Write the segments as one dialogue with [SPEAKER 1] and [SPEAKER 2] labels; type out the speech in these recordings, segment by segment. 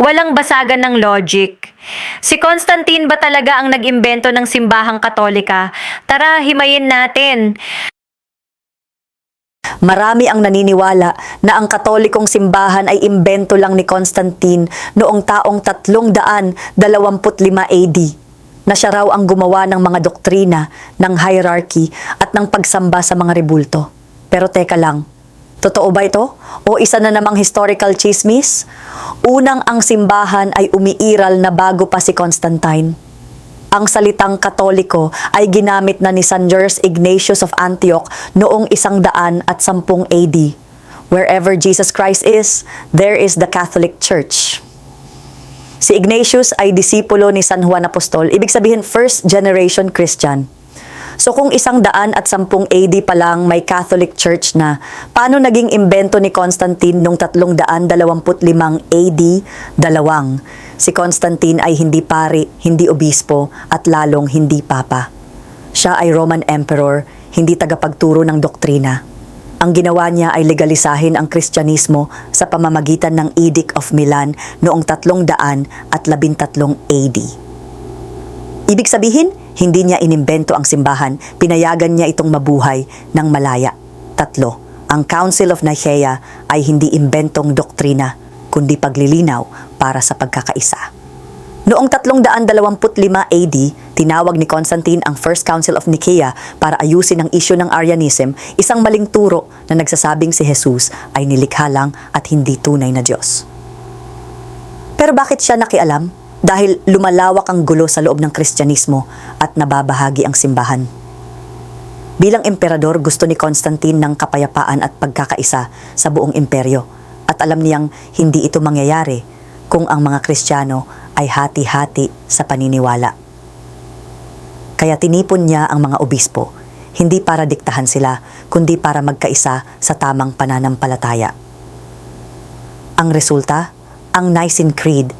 [SPEAKER 1] Walang basagan ng logic. Si Constantine ba talaga ang nag-imbento ng simbahang katolika? Tara, himayin natin.
[SPEAKER 2] Marami ang naniniwala na ang katolikong simbahan ay imbento lang ni Constantine noong taong 325 AD na siya raw ang gumawa ng mga doktrina, ng hierarchy at ng pagsamba sa mga rebulto. Pero teka lang, totoo ba ito? O isa na namang historical chismis? Unang ang simbahan ay umiiral na bago pa si Constantine ang salitang katoliko ay ginamit na ni San George Ignatius of Antioch noong isang daan at sampung AD. Wherever Jesus Christ is, there is the Catholic Church. Si Ignatius ay disipulo ni San Juan Apostol, ibig sabihin first generation Christian. So kung isang daan at sampung AD pa lang may Catholic Church na, paano naging imbento ni Constantine noong tatlong daan dalawamput limang AD? Dalawang. Si Constantine ay hindi pari, hindi obispo, at lalong hindi papa. Siya ay Roman Emperor, hindi tagapagturo ng doktrina. Ang ginawa niya ay legalisahin ang Kristyanismo sa pamamagitan ng Edict of Milan noong tatlong daan at labintatlong AD. Ibig sabihin, hindi niya inimbento ang simbahan, pinayagan niya itong mabuhay ng malaya. Tatlo, ang Council of Nicaea ay hindi imbentong doktrina, kundi paglilinaw para sa pagkakaisa. Noong 325 AD, tinawag ni Constantine ang First Council of Nicaea para ayusin ang isyu ng Arianism, isang maling turo na nagsasabing si Jesus ay nilikha lang at hindi tunay na Diyos. Pero bakit siya nakialam? Dahil lumalawak ang gulo sa loob ng Kristyanismo at nababahagi ang simbahan. Bilang emperador, gusto ni Constantine ng kapayapaan at pagkakaisa sa buong imperyo. At alam niyang hindi ito mangyayari kung ang mga Kristiyano ay hati-hati sa paniniwala. Kaya tinipon niya ang mga obispo, hindi para diktahan sila, kundi para magkaisa sa tamang pananampalataya. Ang resulta, ang Nicene Creed,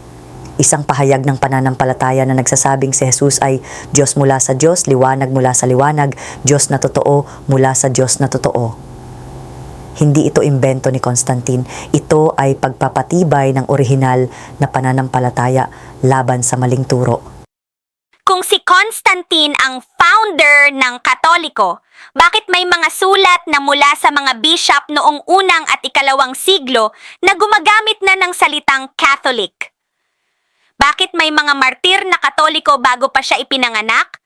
[SPEAKER 2] isang pahayag ng pananampalataya na nagsasabing si Jesus ay Diyos mula sa Diyos, liwanag mula sa liwanag, Diyos na totoo mula sa Diyos na totoo. Hindi ito imbento ni Constantine. Ito ay pagpapatibay ng orihinal na pananampalataya laban sa maling turo.
[SPEAKER 3] Kung si Constantine ang founder ng Katoliko, bakit may mga sulat na mula sa mga bishop noong unang at ikalawang siglo na gumagamit na ng salitang Catholic? Bakit may mga martir na Katoliko bago pa siya ipinanganak?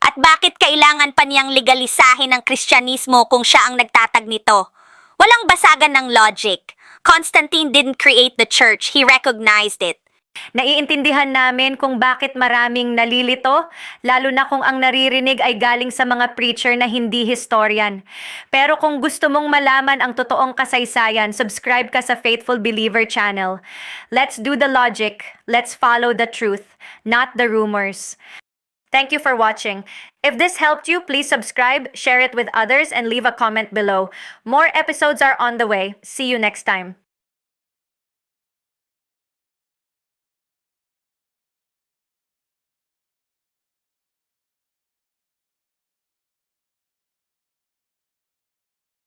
[SPEAKER 3] At bakit kailangan pa niyang legalisahin ang Kristyanismo kung siya ang nagtatag nito? Walang basagan ng logic. Constantine didn't create the church, he recognized it.
[SPEAKER 1] Naiintindihan namin kung bakit maraming nalilito, lalo na kung ang naririnig ay galing sa mga preacher na hindi historian. Pero kung gusto mong malaman ang totoong kasaysayan, subscribe ka sa Faithful Believer channel. Let's do the logic. Let's follow the truth, not the rumors. Thank you for watching. If this helped you, please subscribe, share it with others, and leave a comment below. More episodes are on the way. See you next time.